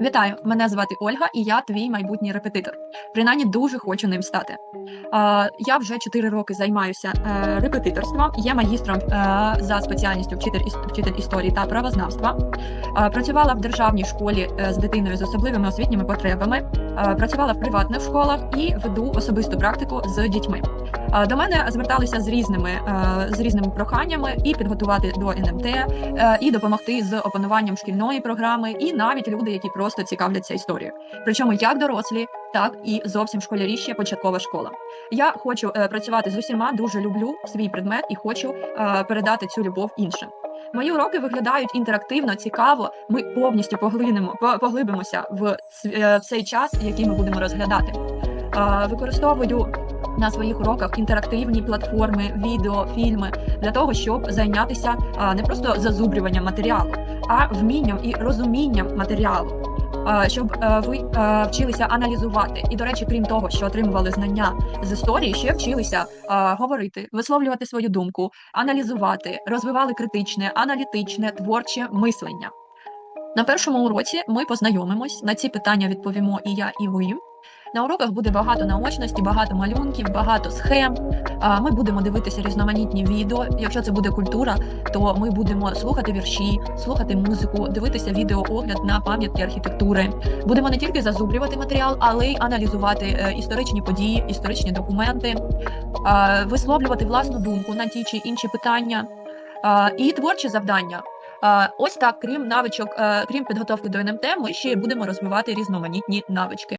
Вітаю, мене звати Ольга, і я твій майбутній репетитор. Принаймні дуже хочу ним стати. Я вже 4 роки займаюся е, репетиторством, є магістром е, за спеціальністю вчитель, історії та правознавства. Працювала в державній школі е, з дитиною з особливими освітніми потребами. Працювала в приватних школах і веду особисту практику з дітьми. Е, до мене зверталися з різними е, з різними проханнями і підготувати до НМТ, е, і допомогти з опануванням шкільної програми, і навіть люди, які просто цікавляться історією. Причому як дорослі, так і зовсім школярі ще початкова школа. Я хочу працювати з усіма, дуже люблю свій предмет і хочу передати цю любов іншим. Мої уроки виглядають інтерактивно, цікаво. Ми повністю поглинемо, поглибимося в цей час, який ми будемо розглядати. Використовую на своїх уроках інтерактивні платформи, відео, фільми для того, щоб зайнятися не просто зазубрюванням матеріалу, а вмінням і розумінням матеріалу. Щоб е, ви е, вчилися аналізувати, і до речі, крім того, що отримували знання з історії, ще вчилися говорити, висловлювати свою думку, аналізувати, розвивали критичне, аналітичне, творче мислення. На першому уроці ми познайомимось. На ці питання відповімо і я, і ви. На уроках буде багато наочності, багато малюнків, багато схем. Ми будемо дивитися різноманітні відео. Якщо це буде культура, то ми будемо слухати вірші, слухати музику, дивитися відеоогляд на пам'ятки архітектури. Будемо не тільки зазубрювати матеріал, але й аналізувати е, історичні події, історичні документи, висловлювати власну думку на ті чи інші питання. І творчі завдання. Ось так, крім навичок, е, крім підготовки до НМТ, ми ще будемо розвивати різноманітні навички.